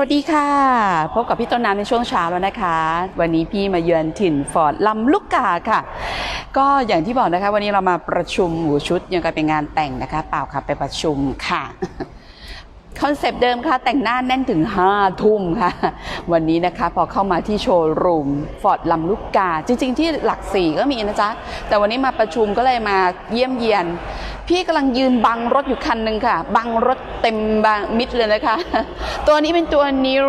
วัสดีค่ะ พบกับพี่ต้นน้ำในช่วงเช้าแล้วนะคะ วันนี้พี่มาเยือนถิ่นฟอร์ดลำลูกกาค่ะ ก็อย่างที่บอกนะคะ วันนี้เรามาประชุมหมูชุดยังกับเป็นงานแต่งนะคะ เปล่าค่ะไปประชุมค่ะ คอนเซปต์เดิมค่ะ แต่งหน้าแน่นถึง 5 ทุ่มค่ะ วันนี้นะคะพอเข้ามาที่โชว์รูมฟอร์ดลำลูกกา จริง ๆ ที่หลักสี่ก็มีนะจ๊ะ แต่วันนี้มาประชุมก็เลยมาเยี่ยมเยียน พี่กำลังยืนบังรถอยู่คันหนึ่งค่ะ บังรถเต็มบางมิดเลยนะคะ ตัวนี้เป็นตัว New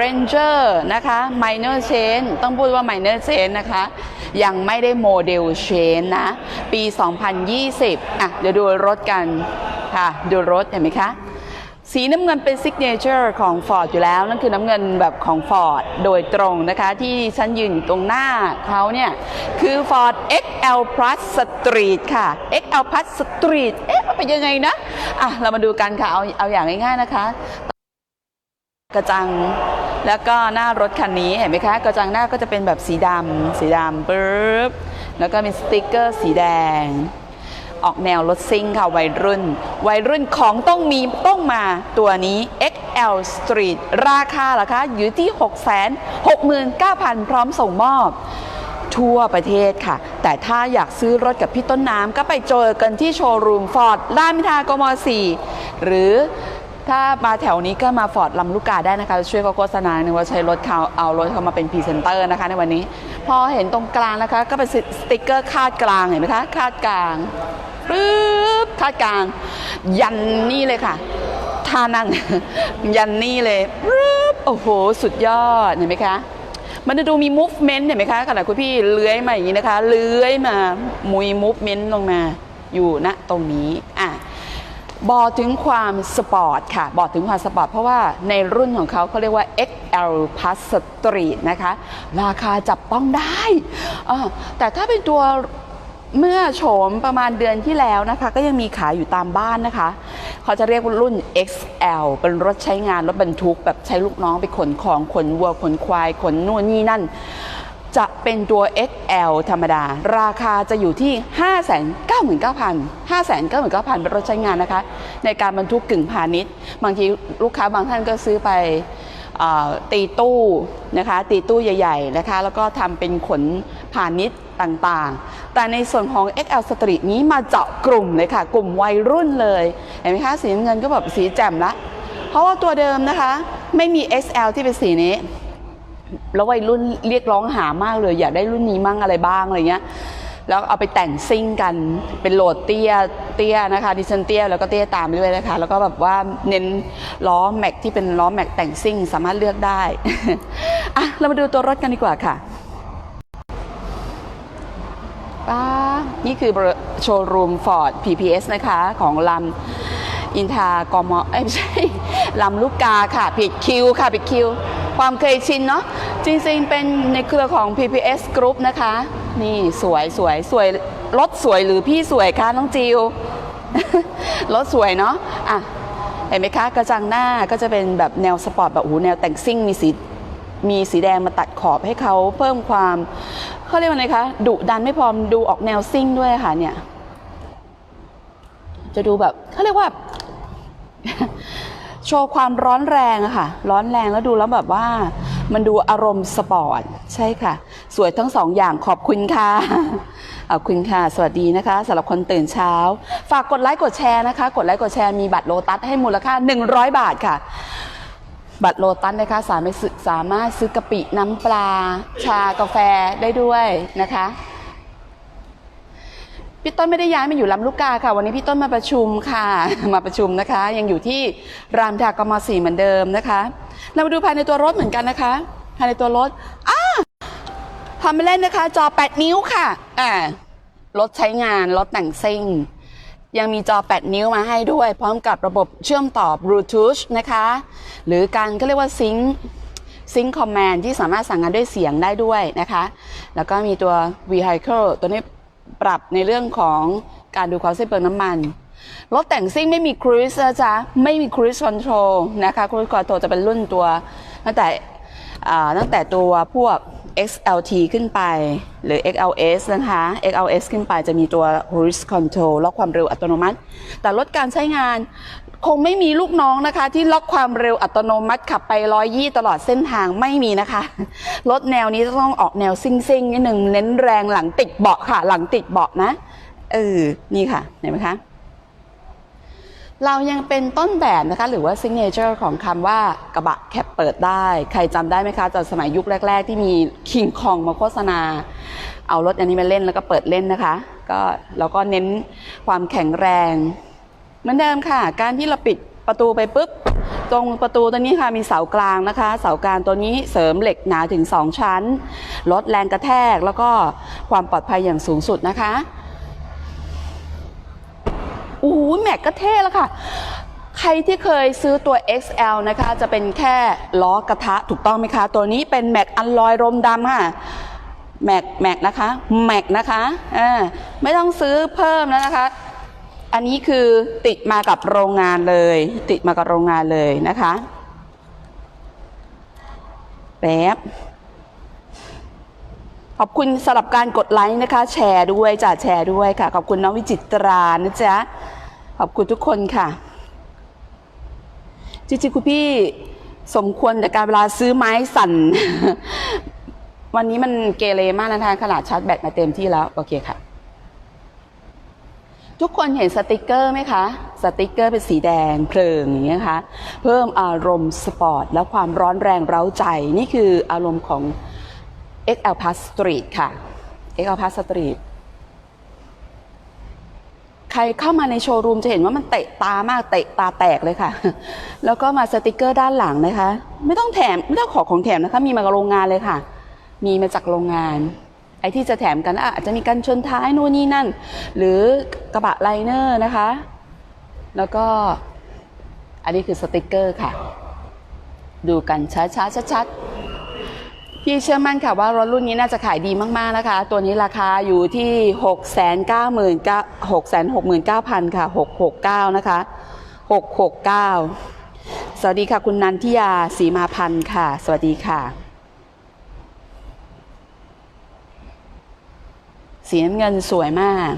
Ranger นะคะ Minor Change ต้องพูดว่า Minor Change นะคะ ยังไม่ได้โมเดล Change นะ ปี 2020 อะ เดี๋ยวดูรถกันค่ะ ดูรถเห็นไหมคะ สีน้ำเงินเป็นซิกเนเจอร์ของ Ford อยู่แล้ว นั่นคือน้ำเงินแบบของ Ford โดยตรงนะคะ ที่ฉันยืนอยู่ตรงหน้าเขาเนี่ย คือ Ford XL Plus Street ค่ะ XL Plus Street เอ๊ะ มันเป็นยังไงนะ อะ เรามาดูกันค่ะ เอาเอาอย่างง่ายๆนะคะ กระจังแล้วก็หน้ารถคันนี้เห็นไหมคะ กระจังหน้าก็จะเป็นแบบสีดำสีดำปึ๊บแล้วก็มีสติกเกอร์สีแดง ออกแนวรถซิ่งค่ะวัยรุ่น วัยรุ่นของต้องมีต้องมาตัวนี้ XL Street ราคาล่ะคะ อยู่ที่ 669,000 พร้อมส่งมอบทั่วประเทศค่ะ แต่ถ้าอยากซื้อรถกับพี่ต้นน้ำก็ไปเจอกันที่โชว์รูมฟอร์ดลาดมินทากม 4 หรือถ้ามาแถวนี้ก็มาฟอร์ดลำลูกกาได้นะคะ ช่วยเขาโฆษณาหนึ่งว่าใช้รถเขาเอารถเขามาเป็นพรีเซนเตอร์นะคะ ในวันนี้ พอเห็นตรงกลางนะคะ ก็เป็นสติกเกอร์คาดกลางเห็นไหมคะ คาดกลาง ปึ๊บคาดกลาง ยันนี่เลยค่ะท่านั่ง ยันนี่เลยปึ๊บโอ้โห สุดยอดเห็นไหมคะมันจะดูมี movement เห็นไหมคะขณะคุณพี่เลื้อยมาอย่างนี้นะคะ เลื้อยมามุย movement ลงมาอยู่ณตรงนี้อะบอกถึงความสปอร์ตค่ะบอกถึงความสปอร์ต เพราะว่าในรุ่นของเขาเขาเรียกว่า XL Plus Street นะคะ ราคาจับต้องได้ แต่ถ้าเป็นตัว เมื่อโฉมประมาณเดือนที่แล้วนะคะ ก็ยังมีขายอยู่ตามบ้านนะคะ เขาจะเรียกรุ่น XL เป็นรถใช้งานรถบรรทุก แบบใช้ลูกน้องไปขนของขนวัวขนควายขนนู่นนี่นั่น จะเป็นตัว XL ธรรมดา ราคาจะอยู่ที่ 599,000 599,000 เป็นรถใช้งานนะคะ ในการบรรทุกกึ่งพาณิชย์ บางทีลูกค้าบางท่านก็ซื้อไปตีตู้นะคะตีตู้ใหญ่ ๆนะคะ แล้วก็ทำเป็นขนพาณิชย์ต่างๆ แต่ในส่วนของ XL Street นี้มาเจาะกลุ่มเลยค่ะ กลุ่มวัยรุ่นเลย เห็นไหมคะ สีน้ำเงินก็แบบสีแจ่มละ เพราะว่าตัวเดิมนะคะ ไม่มี XL ที่เป็นสีนี้แล้ววัยรุ่นเรียกร้องหามากเลย อยากได้รุ่นนี้มั่งอะไรบ้างอะไรเงี้ยแล้วเอาไปแต่งซิ่งกันเป็นโหลดเตี้ยเตี้ยนะคะดิฉันเตี้ยแล้วก็เตี้ยตามด้วยนะคะ แล้วก็แบบว่าเน้นล้อแม็กที่เป็นล้อแม็กแต่งซิ่งสามารถเลือกได้อะเรามาดูตัวรถกันดีกว่าค่ะ ป้านี่คือโชว์รูมฟอร์ด PPS นะคะของลำอินทากมเอ้ไม่ใช่ลำลูกกาค่ะ ผิดคิวค่ะ ผิดคิว ความเคยชินเนาะจริงๆ เป็นในเครือของ PPS Group นะคะ นี่สวยสวยสวยรถสวยหรือพี่สวยคะน้องจิวรถสวยเนาะอะเห็นไหมคะ กระจังหน้าก็จะเป็นแบบแนวสปอร์ตแบบโอ้โหแนวแต่งซิ่งมีสีมีสีแดงมาตัดขอบให้เขาเพิ่มความ เขาเรียกว่าไงคะดุดันไม่พอดูออกแนวซิ่งด้วยค่ะเนี่ย จะดูแบบเขาเรียกว่า โชว์ความร้อนแรงอะค่ะ ร้อนแรงแล้วดูแล้วแบบว่ามันดูอารมณ์สปอร์ต ใช่ค่ะ สวยทั้งสองอย่างขอบคุณค่ะขอบคุณค่ะ สวัสดีนะคะสำหรับคนตื่นเช้า ฝากกดไลค์กดแชร์นะคะ กดไลค์กดแชร์มีบัตรโลตัสให้มูลค่า 100 บาทค่ะ บัตรโลตัสนะคะสามารถซื้อสามารถซื้อกะปิน้ำปลา ชากาแฟได้ด้วยนะคะพี่ต้นไม่ได้ย้ายมาอยู่ลำลูกกาค่ะ วันนี้พี่ต้นมาประชุมค่ะ มาประชุมนะคะ ยังอยู่ที่รามทากมสี่เหมือนเดิมนะคะ เรามาดูภายในตัวรถเหมือนกันนะคะ ภายในตัวรถอ้าทำไปเล่นนะคะ จอ 8 นิ้วค่ะอ่ารถใช้งานรถแต่งซิ่ง ยังมีจอ 8 นิ้วมาให้ด้วย พร้อมกับระบบเชื่อมต่อบลูทูธนะคะ หรือการก็เรียกว่าซิงซิงคอมแมนที่สามารถสั่งงานด้วยเสียงได้ด้วยนะคะ แล้วก็มีตัว vehicle ตัวนี้ปรับในเรื่องของการดูความสิ้นเปลืองน้ำมันรถแต่งซิ่งไม่มีครู i นะจ๊ะไม่มีครู i คอนโทรลนะคะครู i คอนโทรลจะเป็นรุ่นตัวตั้งแต่อ่าตั้งแต่ตัวพวก XLT ขึ้นไป หรือ XLS นะคะ XLS ขึ้นไปจะมีตัว cruise control ล็อกความเร็วอัตโนมัติ แต่ลดการใช้งานคงไม่มีลูกน้องนะคะ ที่ล็อกความเร็วอัตโนมัติขับไปร้อยยี่ตลอดเส้นทางไม่มีนะคะ รถแนวนี้จะต้องออกแนวซิ่งซิ่งๆนิดหนึ่งเน้นแรงหลังติดเบาะค่ะ หลังติดเบาะนะเออนี่ค่ะเห็นไหมคะ เรายังเป็นต้นแบบนะคะหรือว่า signature ของคำว่ากระบะแคปเปิดได้ ใครจำได้ไหมคะตอนสมัยยุคแรก ๆ ที่มีคิงคองมาโฆษณา เอารถอันนี้มาเล่นแล้วก็เปิดเล่นนะคะ ก็เราก็เน้นความแข็งแรง เหมือนเดิมค่ะ การที่เราปิดประตูไปปุ๊บ ตรงประตูตัวนี้ค่ะมีเสากลางนะคะ เสากลางตัวนี้เสริมเหล็กหนาถึง 2 ชั้น ลดแรงกระแทกแล้วก็ความปลอดภัยอย่างสูงสุดนะคะ อ้โหแม็กก็เท่แล้วค่ะ ใครที่เคยซื้อตัว XL นะคะ จะเป็นแค่ล้อกระทะถูกต้องไหมคะ ตัวนี้เป็นแม็กอัลลอยรมดำค่ะแม็กแม็กนะคะแม็กนะคะอ่าไม่ต้องซื้อเพิ่มแล้วนะคะ อันนี้คือติดมากับโรงงานเลย ติดมากับโรงงานเลยนะคะแป๊บ ขอบคุณสำหรับการกดไลค์นะคะ แชร์ด้วยจ้ะแชร์ด้วยค่ะ ขอบคุณน้องวิจิตรานะจ๊ะ ขอบคุณทุกคนค่ะ จริงๆคุณพี่สมควรแต่การเวลาซื้อไม้สั่น วันนี้มันเกเรมากนะคะขนาดชาร์จแบตมาเต็มที่แล้ว โอเคค่ะ ทุกคนเห็นสติกเกอร์ไหมคะ สติกเกอร์เป็นสีแดงเพลิงอย่างเงี้นะคะ เพิ่มอารมณ์สปอร์ตและความร้อนแรงเร้าใจ นี่คืออารมณ์ของ XL Plus Street ค่ะ XL Plus Street ใครเข้ามาในโชว์รูมจะเห็นว่ามันเตะตามากเตะตาแตกเลยค่ะ แล้วก็มาสติกเกอร์ด้านหลังนะคะ ไม่ต้องแถมไม่ต้องขอของแถมนะคะ มีมาจากโรงงานเลยค่ะ มีมาจากโรงงาน ไอ้ที่จะแถมกันอาจจะมีการชนท้ายนู่นนี่นั่น หรือกระบะไลเนอร์นะคะ แล้วก็อันนี้คือสติกเกอร์ค่ะ ดูกันช้าๆชัดๆ พี่เชื่อมั่นค่ะว่ารถรุ่นนี้น่าจะขายดีมากๆนะคะ ตัวนี้ราคาอยู่ที่ 6 9 9 6 6 9 0 0 0 ค่ะ 669 นะคะ 669 สวัสดีค่ะ คุณนันทิยาศรีมาพันธ์ค่ะ สวัสดีค่ะ สีน้ำเงินสวยมาก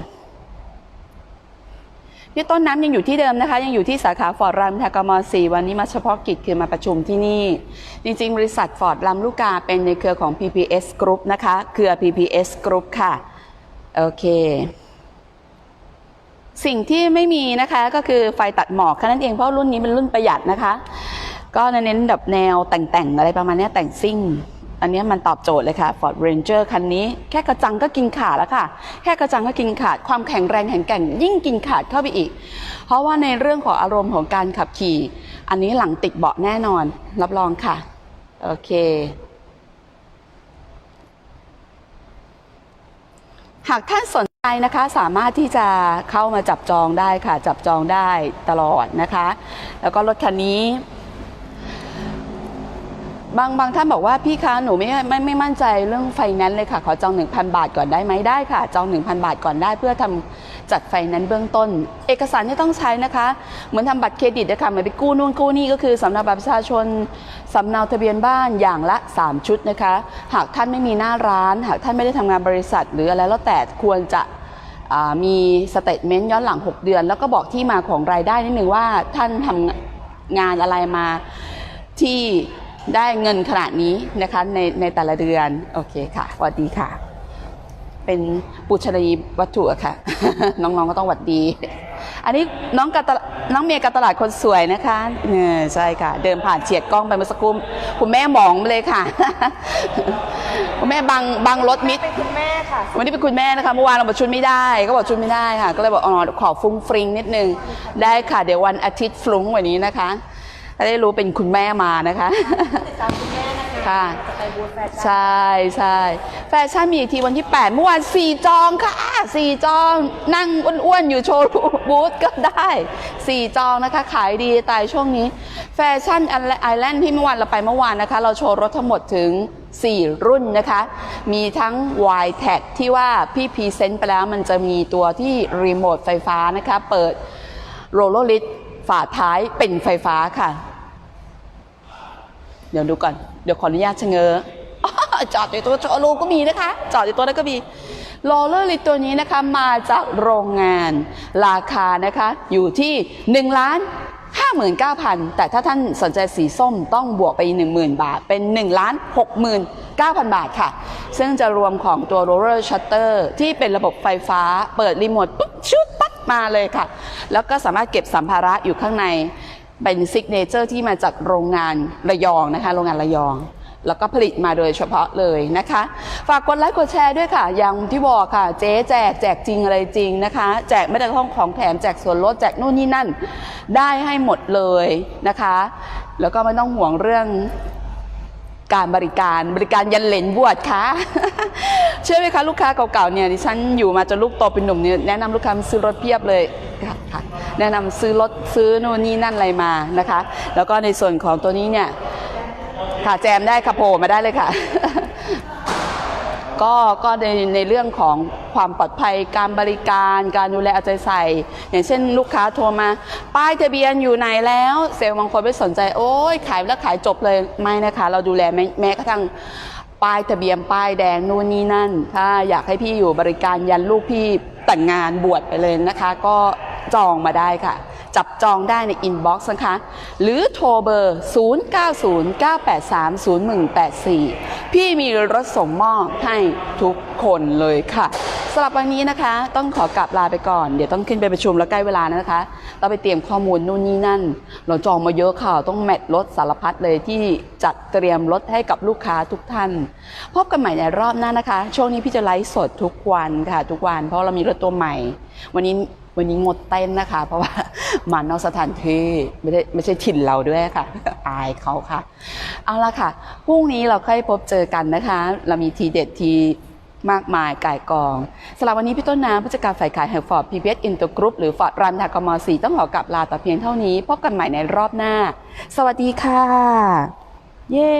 พี่ต้นน้ำยังอยู่ที่เดิมนะคะ ยังอยู่ที่สาขาฟอร์ดรามอินทรากม4วันนี้มาเฉพาะกิจคือมาประชุมที่นี่ จริงๆ บริษัทฟอร์ดลำลูกกาเป็นในเครือของ PPS Group นะคะเครือ PPS Group ค่ะ โอเค สิ่งที่ไม่มีนะคะก็คือไฟตัดหมอกแค่นั้นเองเพราะรุ่นนี้เป็นรุ่นประหยัดนะคะ ก็เน้นแบบแนวแต่งๆ อะไรประมาณนี้แต่งซิ่ง อันนี้มันตอบโจทย์เลยค่ะ Ford Ranger คันนี้แค่กระจังก็กินขาดแล้วค่ะ แค่กระจังก็กินขาด ความแข็งแรงแข็งแกร่งยิ่งกินขาดเข้าไปอีก เพราะว่าในเรื่องของอารมณ์ของการขับขี่ อันนี้หลังติดเบาะแน่นอน รับรองค่ะ โอเค หากท่านสนใจนะคะ สามารถที่จะเข้ามาจับจองได้ค่ะ จับจองได้ตลอดนะคะ แล้วก็รถคันนี้ บางบางท่านบอกว่าพี่คะหนูไม่ไม่ไม่มั่นใจเรื่องไฟแนนซ์เลยค่ะ ขอจอง 1,000 บาทก่อนได้ไหมได้ค่ะ จอง 1,000 บาทก่อนได้เพื่อทำจัดไฟแนนซ์เบื้องต้น เอกสารที่ต้องใช้นะคะ เหมือนทำบัตรเครดิตนะคะเหมือนไปกู้นู่นกู้นี่ก็คือสำเนาบัตรประชาชนสำเนาทะเบียนบ้านอย่างละ 3 ชุดนะคะ หากท่านไม่มีหน้าร้าน หากท่านไม่ได้ทำงานบริษัท หรืออะไรแล้วแต่ควรจะมีสเตทเมนต์ย้อนหลัง 6 เดือน แล้วก็บอกที่มาของรายได้นิดนึงว่าท่านทำงานอะไรมาที่ ได้เงินขนาดนี้นะคะในในแต่ละเดือนโอเคค่ะสวัสดีค่ะ เป็นปุชนีวัตถุอะค่ะ น้องๆก็ต้องหวัดดี อันนี้น้องกาตลน้องเมียการตลาดคนสวยนะคะเนี่ยใช่ค่ะ เดินผ่านเฉียดกล้องไปเมื่อสักครู่คุณแม่หมองไปเลยค่ะ คุณแม่บังบังรถมิด เป็นคุณแม่ค่ะ วันนี้เป็นคุณแม่นะคะเมื่อวานเราบอกชุดไม่ได้ ก็บอกชุดไม่ได้ค่ะ ก็เลยบอกอ๋อขอฟุ้งฟริงนิดนึง ได้ค่ะ เดี๋ยววันอาทิตย์ฟรุ้งกวันนี้นะคะ จะได้รู้เป็นคุณแม่มานะคะติดตามคุณแม่นะคะค่ะจะไปบูธแฟชั่นใช่ใช่แฟชั่นมีอีกทีวันที่ 8 เมื่อวานสี่จองค่ะสี่จองนั่งอ้วนๆ อยู่โชว์บูธก็ได้สี่จองนะคะ ขายดีตายช่วงนี้ แฟชั่นไอแลนด์ที่เมื่อวานเราไปเมื่อวานนะคะ เราโชว์รถทั้งหมดถึง 4 รุ่นนะคะ มีทั้ง y t e c ที่ว่าพี่พรีเซนต์ไปแล้วมันจะมีตัวที่รีโมทไฟฟ้านะคะ เปิดโรลเลอร์ลิสฝาท้ายเป็นไฟฟ้าค่ะเดี๋ยวดูก่อน เดี๋ยวขออนุญาตชะเง้อจอดอยู่ตัวโชว์รูมก็มีนะคะ จอดอยู่ตัวนั้นก็มีโรลเลอร์ลิตตัวนี้นะคะมาจากโรงงาน ราคานะคะอยู่ที่1ล้าน59,000 แต่ถ้าท่านสนใจสีส้มต้องบวกไป 10,000 บาท เป็น1ล้าน69,000 บาทค่ะ ซึ่งจะรวมของตัว roller shutter ที่เป็นระบบไฟฟ้า เปิดรีโมทปุ๊บชุดปั๊บมาเลยค่ะ แล้วก็สามารถเก็บสัมภาระอยู่ข้างใน เป็นซิกเนเจอร์ที่มาจากโรงงานระยองนะคะโรงงานระยอง แล้วก็ผลิตมาโดยเฉพาะเลยนะคะ ฝากกดไลค์กดแชร์ด้วยค่ะ อย่างที่บอกค่ะ เจ๊แจกแจกจริงอะไรจริงนะคะ แจกไม่แต่ต้องของแถมแจกส่วนลดแจกนู่นนี่นั่น ได้ให้หมดเลยนะคะ แล้วก็ไม่ต้องห่วงเรื่อง การบริการบริการยันเหลนบวชคะเชื่อไหมคะลูกค้าเก่าๆเนี่ยดิฉันอยู่มาจนลูกโตเป็นหนุ่มเนี่ยแนะนำลูกค้าซื้อรถเพียบเลยค่ะแนะนำซื้อรถซื้อโน่นนี่นั่นอะไรมานะคะ แล้วก็ในส่วนของตัวนี้เนี่ยค่ะแจมได้ค่ะโผล่มาได้เลยค่ะ ก็ก็ในในเรื่องของความปลอดภัยการบริการการดูแลเอาใจใส่ อย่างเช่นลูกค้าโทรมา ป้ายทะเบียนอยู่ไหนแล้วเซลล์บางคนไม่สนใจโอ้ยขายแล้วขายจบเลยไม่นะคะ เราดูแลแม้แม้กระทั่งป้ายทะเบียนป้ายแดงนู่นนี่นั่น ถ้าอยากให้พี่อยู่บริการยันลูกพี่แต่งงานบวชไปเลยนะคะ ก็จองมาได้ค่ะ จับจองได้ในอินบ็อกซ์นะคะ หรือโทรเบอร์ 0909830184 พี่มีรถส่งมอบให้ทุกคนเลยค่ะสำหรับวันนี้นะคะ ต้องขอกลับลาไปก่อน เดี๋ยวต้องขึ้นไปประชุมแล้วใกล้เวลานะคะ เราไปเตรียมข้อมูลนู่นนี่นั่น เราจองมาเยอะค่ะ ต้องแมทรถสารพัดเลยที่จัดเตรียมรถให้กับลูกค้าทุกท่าน พบกันใหม่ในรอบหน้านะคะ ช่วงนี้พี่จะไลฟ์สดทุกวันค่ะ ทุกวัน เพราะเรามีรถตัวใหม่ วันนี้ วันนี้งดเต้นนะคะ เพราะว่ามานอกสถานที่ไม่ได้ไม่ใช่ถิ่นเราด้วยค่ะ อายเขาค่ะ เอาละค่ะพรุ่งนี้เราค่อยพบเจอกันนะคะ เรามีทีเด็ดทีมากมายก่ายกองสำหรับวันนี้พี่ต้นน้ำผู้จัดการฝ่ายขายแห่งฟอร์ดพีพีเอสอินเตอร์กรุ๊ปหรือฟอร์ดรันทากมสีต้องขอกลับลาแต่เพียงเท่านี้ พบกันใหม่ในรอบหน้า สวัสดีค่ะ เย้